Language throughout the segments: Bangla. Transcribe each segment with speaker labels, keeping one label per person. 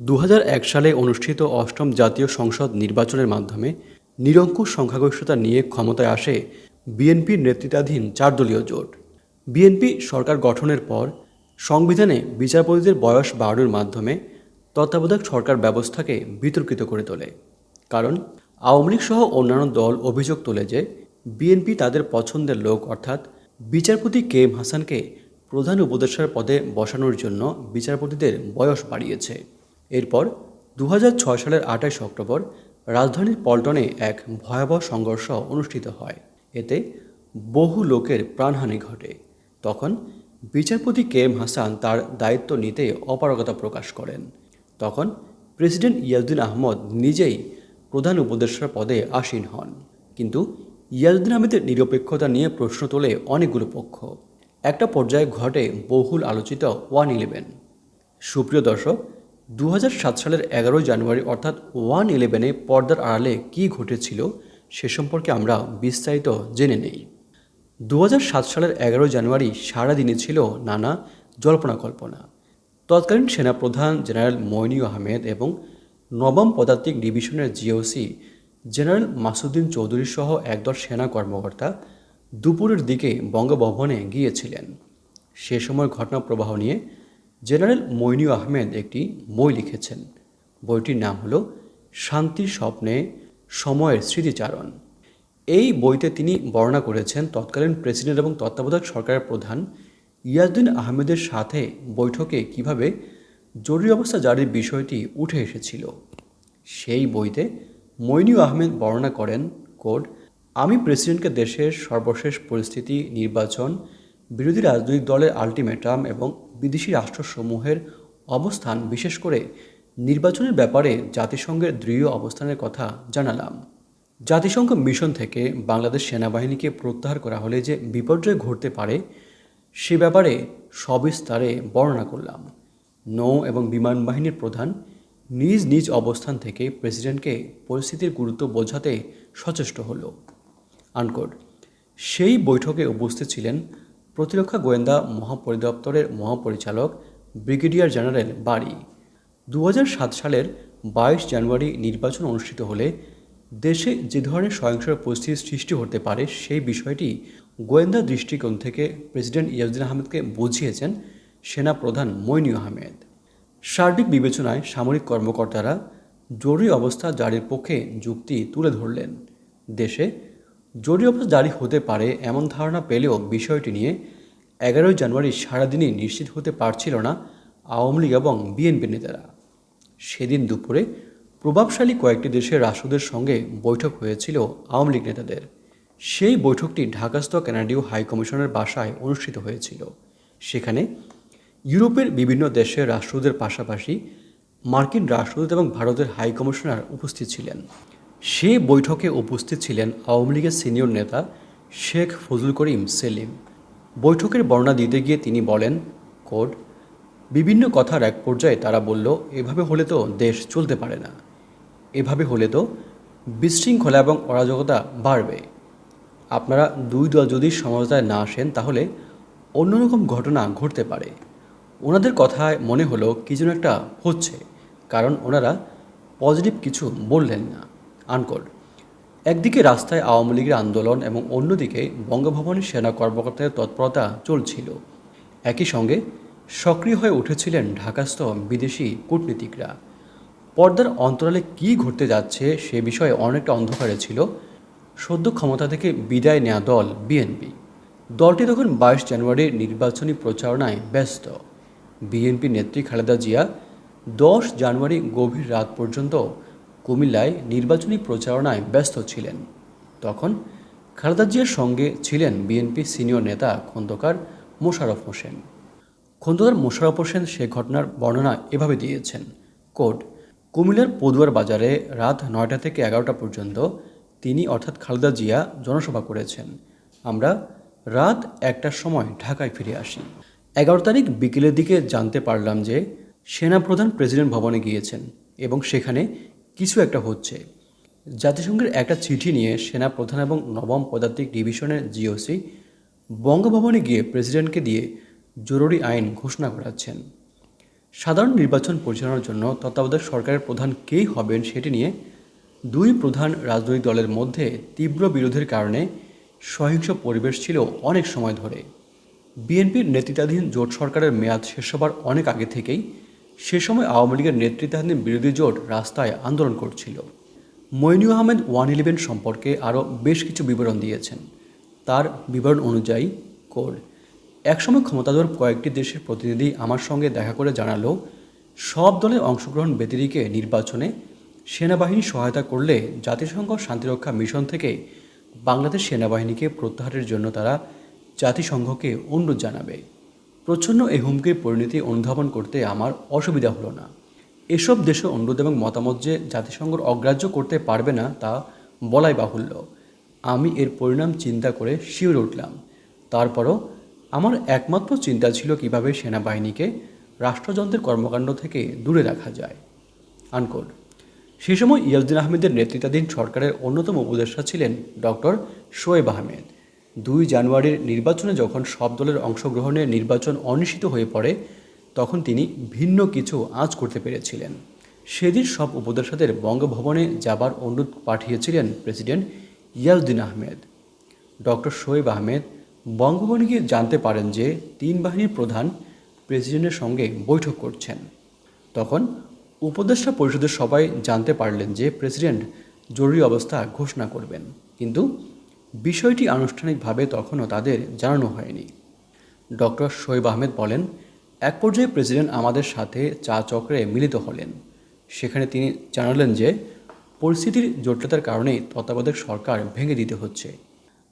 Speaker 1: দু হাজার এক সালে অনুষ্ঠিত অষ্টম জাতীয় সংসদ নির্বাচনের মাধ্যমে নিরঙ্কুশ সংখ্যাগরিষ্ঠতা নিয়ে ক্ষমতায় আসে বিএনপির নেতৃত্বাধীন চারদলীয় জোট। বিএনপি সরকার গঠনের পর সংবিধানে বিচারপতিদের বয়স বাড়ানোর মাধ্যমে তত্ত্বাবধায়ক সরকার ব্যবস্থাকে বিতর্কিত করে তোলে। কারণ আওয়ামী লীগ সহ অন্যান্য দল অভিযোগ তোলে যে বিএনপি তাদের পছন্দের লোক, অর্থাৎ বিচারপতি কে এম হাসানকে প্রধান উপদেষ্টার পদে বসানোর জন্য বিচারপতিদের বয়স বাড়িয়েছে। এরপর দু হাজার ছয় সালের আঠাশ অক্টোবর রাজধানীর পল্টনে এক ভয়াবহ সংঘর্ষ অনুষ্ঠিত হয়। এতে বহু লোকের প্রাণহানি ঘটে। তখন বিচারপতি কে এম হাসান তার দায়িত্ব নিতে অপারগতা প্রকাশ করেন। তখন প্রেসিডেন্ট ইয়াজুদ্দিন আহমদ নিজেই প্রধান উপদেষ্টার পদে আসীন হন। কিন্তু ইয়াজুদ্দিন আহমেদের নিরপেক্ষতা নিয়ে প্রশ্ন তোলে অনেকগুলো পক্ষ। একটা পর্যায়ে ঘটে বহুল আলোচিত ওয়ান ইলেভেন। সুপ্রিয় দর্শক দু হাজার সাত সালের এগারোই জানুয়ারি অর্থাৎ ওয়ান ইলেভেনে পর্দার আড়ালে কী ঘটেছিল সে সম্পর্কে আমরা বিস্তারিত জেনে নেই। দু হাজার সাত সালের এগারোই জানুয়ারি সারাদিনে ছিল নানা জল্পনা কল্পনা। তৎকালীন সেনাপ্রধান জেনারেল মইনি আহমেদ এবং নবম পদাতিক ডিভিশনের জিওসি জেনারেল মাসুদ্দিন চৌধুরী সহ একদল সেনা কর্মকর্তা দুপুরের দিকে বঙ্গভবনে গিয়েছিলেন। সে সময় ঘটনা প্রবাহ নিয়ে জেনারেল মইনি আহমেদ একটি বই লিখেছেন। বইটির নাম হলো শান্তির স্বপ্নে সময়ের স্মৃতিচারণ। এই বইতে তিনি বর্ণনা করেছেন তৎকালীন প্রেসিডেন্ট এবং তত্ত্বাবধায়ক সরকারের প্রধান ইয়াজউদ্দিন আহমেদের সাথে বৈঠকে কীভাবে জরুরি অবস্থা জারির বিষয়টি উঠে এসেছিল। সেই বইতে মইনু আহমেদ বর্ণনা করেন, কোড, আমি প্রেসিডেন্টকে দেশের সর্বশেষ পরিস্থিতি, নির্বাচন, বিরোধী রাজনৈতিক দলের আলটিমেটাম এবং বিদেশি রাষ্ট্রসমূহের অবস্থান, বিশেষ করে নির্বাচনের ব্যাপারে জাতিসংঘের দৃঢ় অবস্থানের কথা জানালাম। জাতিসংঘ মিশন থেকে বাংলাদেশ সেনাবাহিনীকে প্রত্যাহার করা হলে যে বিপর্যয় ঘটতে পারে, সে ব্যাপারে সবিস্তারে বর্ণনা করলাম। নৌ এবং বিমান বাহিনীর প্রধান নিজ নিজ অবস্থান থেকে প্রেসিডেন্টকে পরিস্থিতির গুরুত্ব বোঝাতে সচেষ্ট হল। আনকোড সেই বৈঠকে উপস্থিত ছিলেন প্রতিরক্ষা গোয়েন্দা মহাপরিদপ্তরের মহাপরিচালক ব্রিগেডিয়ার জেনারেল বাড়ি দু সালের বাইশ জানুয়ারি নির্বাচন অনুষ্ঠিত হলে দেশে যে ধরনের সহিংস পরিস্থিতির সৃষ্টি হতে পারে সেই বিষয়টি গোয়েন্দা দৃষ্টিকোণ থেকে প্রেসিডেন্ট ইয়াজুদ্দিন আহমেদকে বুঝিয়েছেন সেনা প্রধান মইনু আহমেদ। সার্বিক বিবেচনায় সামরিক কর্মকর্তারা জরুরি অবস্থা জারির পক্ষে যুক্তি তুলে ধরলেন। দেশে অবস্থা জারি হতে পারে এমন ধারণা পেলেও বিষয়টি নিয়ে এগারোই জানুয়ারি সারাদিনই নিশ্চিত হতে পারছিল না আওয়ামী লীগ এবং বিএনপি নেতারা। সেদিন দুপুরে প্রভাবশালী কয়েকটি দেশের রাষ্ট্রদের সঙ্গে বৈঠক হয়েছিল আওয়ামী লীগ নেতাদের। সেই বৈঠকটি ঢাকাস্থ কানাডীয় হাই কমিশনের বাসায় অনুষ্ঠিত হয়েছিল। সেখানে ইউরোপের বিভিন্ন দেশের রাষ্ট্রদের পাশাপাশি মার্কিন রাষ্ট্রদূত এবং ভারতের হাই কমিশনার উপস্থিত ছিলেন। সে বৈঠকে উপস্থিত ছিলেন আওয়ামী লীগের সিনিয়র নেতা শেখ ফজল করিম সেলিম। বৈঠকের বর্ণনা দিতে গিয়ে তিনি বলেন, কোড, বিভিন্ন কথার এক পর্যায়ে তারা বলল, এভাবে হলে তো দেশ চলতে পারে না। এভাবে হলে তো বিশৃঙ্খলা এবং অরাজকতা বাড়বে। আপনারা দুই দল যদি সমঝোতায় না আসেন, তাহলে অন্যরকম ঘটনা ঘটতে পারে ওনাদের কথায় মনে হলো কি যেন একটা হচ্ছে, কারণ ওনারা পজিটিভ কিছু বললেন না। আনকোড একদিকে রাস্তায় আওয়ামী লীগের আন্দোলন এবং অন্যদিকে বঙ্গভবনের সেনা কর্মকর্তাদের তৎপরতা চলছিল। একই সঙ্গে সক্রিয় হয়ে উঠেছিলেন ঢাকাস্থ বিদেশি কূটনীতিকরা। পর্দার অন্তরালে কি ঘটতে যাচ্ছে সে বিষয়ে অনেকটা অন্ধকারে ছিল। সদ্য ক্ষমতা থেকে বিদায় নেওয়া দল বিএনপি। দলটি তখন বাইশ জানুয়ারির নির্বাচনী প্রচারণায় ব্যস্ত। বিএনপি নেত্রী খালেদা জিয়া দশ জানুয়ারি গভীর রাত পর্যন্ত কুমিল্লায় নির্বাচনী প্রচারণায় ব্যস্ত ছিলেন। তখন খালেদা জিয়ার সঙ্গে ছিলেন বিএনপি সিনিয়র নেতা খন্দকার মোশাররফ হোসেন। খন্দকার মোশাররফ হোসেন সে ঘটনার বর্ণনা এভাবে দিয়েছেন, কোড, কুমিল্লার পদুয়ার বাজারে রাত নয়টা থেকে এগারোটা পর্যন্ত তিনি অর্থাৎ খালেদা জিয়া জনসভা করেছেন। আমরা রাত একটার সময় ঢাকায় ফিরে আসি। এগারো তারিখ বিকেলের দিকে জানতে পারলাম যে সেনাপ্রধান প্রেসিডেন্ট ভবনে গিয়েছেন এবং সেখানে কিছু একটা হচ্ছে। জাতিসংঘের একটা চিঠি নিয়ে সেনা প্রধান এবং নবম পদাতিক ডিভিশনের জিওসি বঙ্গভবনে গিয়ে প্রেসিডেন্টকে দিয়ে জরুরি আইন ঘোষণা করাচ্ছেন। সাধারণ নির্বাচন পরিচালনার জন্য তত্ত্বাবধায়ক সরকারের প্রধান কেই হবেন সেটি নিয়ে দুই প্রধান রাজনৈতিক দলের মধ্যে তীব্র বিরোধের কারণে সহিংস পরিবেশ ছিল অনেক সময় ধরে। বিএনপির নেতৃত্বাধীন জোট সরকারের মেয়াদ শেষ হবার অনেক আগে থেকেই সে সময় আওয়ামী লীগের নেতৃত্বাধীন বিরোধী জোট রাস্তায় আন্দোলন করছিল। মইনু আহমেদ ওয়ান ইলেভেন সম্পর্কে আরও বেশ কিছু বিবরণ দিয়েছেন। তার বিবরণ অনুযায়ী কোড একসময় ক্ষমতাধর কয়েকটি দেশের প্রতিনিধি আমার সঙ্গে দেখা করে জানালো, সব দলের অংশগ্রহণ ব্যতিরিকে নির্বাচনে সেনাবাহিনী সহায়তা করলে জাতিসংঘ শান্তিরক্ষা মিশন থেকে বাংলাদেশ সেনাবাহিনীকে প্রত্যাহারের জন্য তারা জাতিসংঘকে অনুরোধ জানাবে। প্রচ্ছন্ন এই হুমকির পরিণতি অনুধাবন করতে আমার অসুবিধা হলো না। এসব দেশের অনুরোধ এবং মতামত যে জাতিসংঘর অগ্রাহ্য করতে পারবে না তা বলাই বাহুল্য। আমি এর পরিণাম চিন্তা করে শিউরে উঠলাম। তারপরও আমার একমাত্র চিন্তা ছিল কীভাবে সেনাবাহিনীকে রাষ্ট্রযন্ত্রের কর্মকাণ্ড থেকে দূরে রাখা যায়। আনকোড সে সময় ইয়াজদিন আহমেদের নেতৃত্বাধীন সরকারের অন্যতম উপদেষ্টা ছিলেন ডক্টর শোয়েব আহমেদ। দুই জানুয়ারির নির্বাচনে যখন সব দলের অংশগ্রহণের নির্বাচন অনিশ্চিত হয়ে পড়ে, তখন তিনি ভিন্ন কিছু আঁচ করতে পেরেছিলেন। সেদিন সব উপদেষ্টাদের বঙ্গভবনে যাবার অনুরোধ পাঠিয়েছিলেন প্রেসিডেন্ট ইয়াজদিন আহমেদ। ডক্টর শোয়েব আহমেদ বঙ্গভবনে গিয়ে জানতে পারেন যে তিন বাহিনীর প্রধান প্রেসিডেন্টের সঙ্গে বৈঠক করছেন। তখন উপদেষ্টা পরিষদের সবাই জানতে পারলেন যে প্রেসিডেন্ট জরুরি অবস্থা ঘোষণা করবেন। কিন্তু বিষয়টি আনুষ্ঠানিকভাবে তখনও তাদের জানানো হয়নি। ডক্টর শোয়েব আহমেদ বলেন, এক পর্যায়ে প্রেসিডেন্ট আমাদের সাথে চা চক্রে মিলিত হলেন। সেখানে তিনি জানালেন যে, পরিস্থিতির জটিলতার কারণেই তত্ত্বাবধায়ক সরকার ভেঙে দিতে হচ্ছে।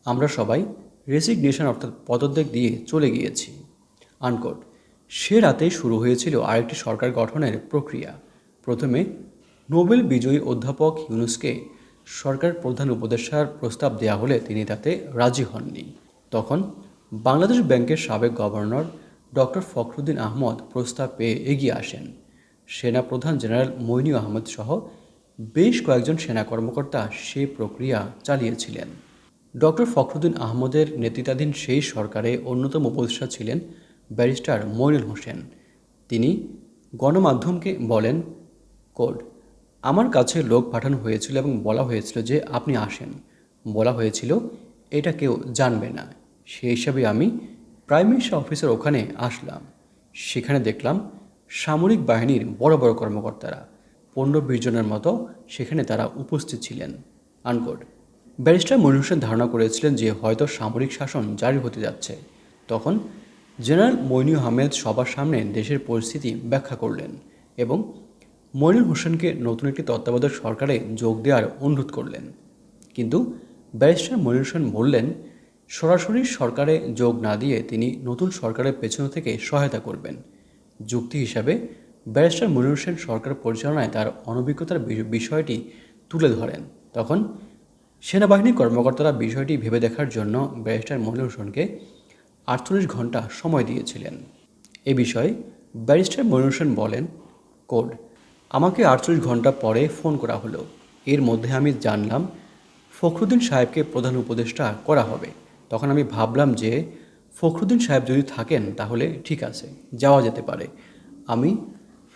Speaker 1: আমরা সবাই রেসিগনেশন অর্থাৎ পদত্যাগ দিয়ে চলে গিয়েছি। আনকোট, সে রাতে শুরু হয়েছিল আরেকটি সরকার গঠনের প্রক্রিয়া। প্রথমে নোবেল বিজয়ী অধ্যাপক ইউনুসকে সরকার প্রধান উপদেষ্টার প্রস্তাব দেওয়া হলে তিনি তাতে রাজি হননি। তখন বাংলাদেশ ব্যাংকের সাবেক গভর্নর ডক্টর ফখরুদ্দিন আহমদ প্রস্তাব পেয়ে এগিয়ে আসেন। সেনা প্রধান জেনারেল মইনু আহমদ সহ বেশ কয়েকজন সেনা কর্মকর্তা সেই প্রক্রিয়া চালিয়েছিলেন। ডক্টর ফখরুদ্দিন আহমদের নেতৃত্বাধীন সেই সরকারে অন্যতম উপদেষ্টা ছিলেন ব্যারিস্টার মইনুল হোসেন। তিনি গণমাধ্যমকে বলেন, কোড আমার কাছে লোক পাঠানো হয়েছিল এবং বলা হয়েছিল যে আপনি আসেন। বলা হয়েছিল, এটা কেউ জানবে না। সেই হিসাবে আমি প্রাইম মিনিস্টার অফিসের ওখানে আসলাম। সেখানে দেখলাম সামরিক বাহিনীর বড় বড় কর্মকর্তারা, পনেরো বিশ জনের মতো সেখানে তারা উপস্থিত ছিলেন। আনকোড ব্যারিস্টার হোসেন ধারণা করেছিলেন যে হয়তো সামরিক শাসন জারি হতে যাচ্ছে। তখন জেনারেল মইনু আহমেদ সবার সামনে দেশের পরিস্থিতি ব্যাখ্যা করলেন এবং মইনুল হোসেনকে নতুন একটি তত্ত্বাবধায়ক সরকারে যোগ দেওয়ার অনুরোধ করলেন। কিন্তু ব্যারিস্টার মনির হোসেন বললেন, সরাসরি সরকারে যোগ না দিয়ে তিনি নতুন সরকারের পেছন থেকে সহায়তা করবেন। যুক্তি হিসাবে ব্যারিস্টার মনির হোসেন সরকার পরিচালনায় তার অনভিজ্ঞতার বিষয়টি তুলে ধরেন। তখন সেনাবাহিনীর কর্মকর্তারা বিষয়টি ভেবে দেখার জন্য ব্যারিস্টার মনির হোসেনকে আটচল্লিশ ঘণ্টা সময় দিয়েছিলেন। এ বিষয়ে ব্যারিস্টার মনির হোসেন বলেন, কোড আমাকে আটচল্লিশ ঘণ্টা পরে ফোন করা হলো। এর মধ্যে আমি জানলাম, ফখরুদ্দিন সাহেবকে প্রধান উপদেষ্টা করা হবে। তখন আমি ভাবলাম যে, ফখরুদ্দিন সাহেব যদি থাকেন, তাহলে ঠিক আছে, যাওয়া যেতে পারে। আমি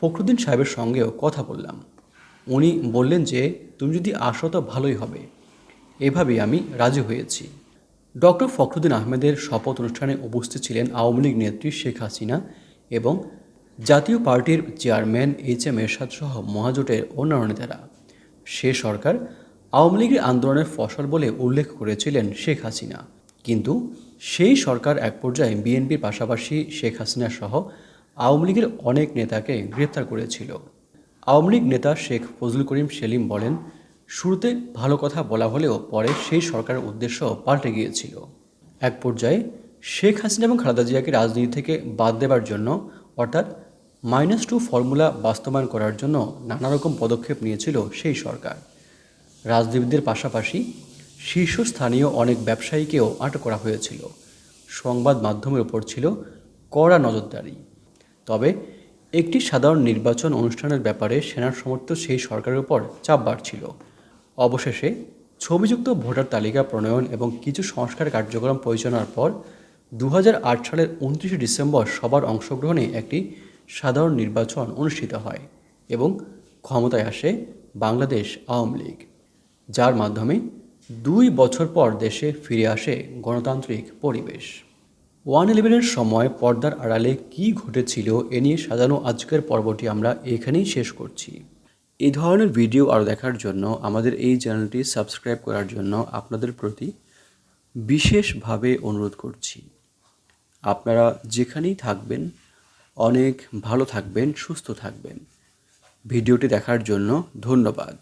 Speaker 1: ফখরুদ্দিন সাহেবের সঙ্গেও কথা বললাম। উনি বললেন যে, তুমি যদি আসো তো ভালোই হবে। এভাবেই আমি রাজি হয়েছি। ডক্টর ফখরুদ্দিন আহমেদের শপথ অনুষ্ঠানে উপস্থিত ছিলেন আওয়ামী লীগ নেত্রী শেখ হাসিনা এবং জাতীয় পার্টির চেয়ারম্যান, এইচ এম এরশাদ সহ মহাজোটের অন্যান্য নেতারা। সে সরকার আওয়ামী লীগের আন্দোলনের ফসল বলে উল্লেখ করেছিলেন শেখ হাসিনা। কিন্তু সেই সরকার এক পর্যায়ে বিএনপির পাশাপাশি শেখ হাসিনা সহ আওয়ামী লীগের অনেক নেতাকে গ্রেপ্তার করেছিল। আওয়ামী লীগ নেতা শেখ ফজলুল করিম সেলিম বলেন, শুরুতে ভালো কথা বলা হলেও পরে সেই সরকারের উদ্দেশ্য পাল্টে গিয়েছিল। এক পর্যায়ে শেখ হাসিনা এবং খালেদা জিয়াকে রাজনীতি থেকে বাদ দেবার জন্য অর্থাৎ মাইনাস টু ফর্মুলা বাস্তবায়ন করার জন্য নানা রকম পদক্ষেপ নিয়েছিল সেই সরকার। রাজনীতিবিদদের পাশাপাশি শীর্ষস্থানীয় অনেক ব্যবসায়ীকেও আটক করা হয়েছিল। সংবাদ মাধ্যমের ওপর ছিল কড়া নজরদারি। তবে একটি সাধারণ নির্বাচন অনুষ্ঠানের ব্যাপারে সেনার সমর্থ সেই সরকারের উপর চাপ বাড়ছিল। অবশেষে ছবিযুক্ত ভোটার তালিকা প্রণয়ন এবং কিছু সংস্কার কার্যক্রম পরিচালনার পর দু হাজার আট সালের উনত্রিশে ডিসেম্বর সবার অংশগ্রহণে একটি সাধারণ নির্বাচন অনুষ্ঠিত হয় এবং ক্ষমতায় আসে বাংলাদেশ আওয়ামী লীগ, যার মাধ্যমে দুই বছর পর দেশে ফিরে আসে গণতান্ত্রিক পরিবেশ। ওয়ান ইলেভেনের সময় পর্দার আড়ালে কী ঘটেছিল এ নিয়ে সাজানো আজকের পর্বটি আমরা এখানেই শেষ করছি। এই ধরনের ভিডিও আরও দেখার জন্য আমাদের এই চ্যানেলটি সাবস্ক্রাইব করার জন্য আপনাদের প্রতি বিশেষভাবে অনুরোধ করছি। আপনারা যেখানেই থাকবেন অনেক ভালো থাকবেন সুস্থ থাকবেন। ভিডিওটি দেখার জন্য ধন্যবাদ।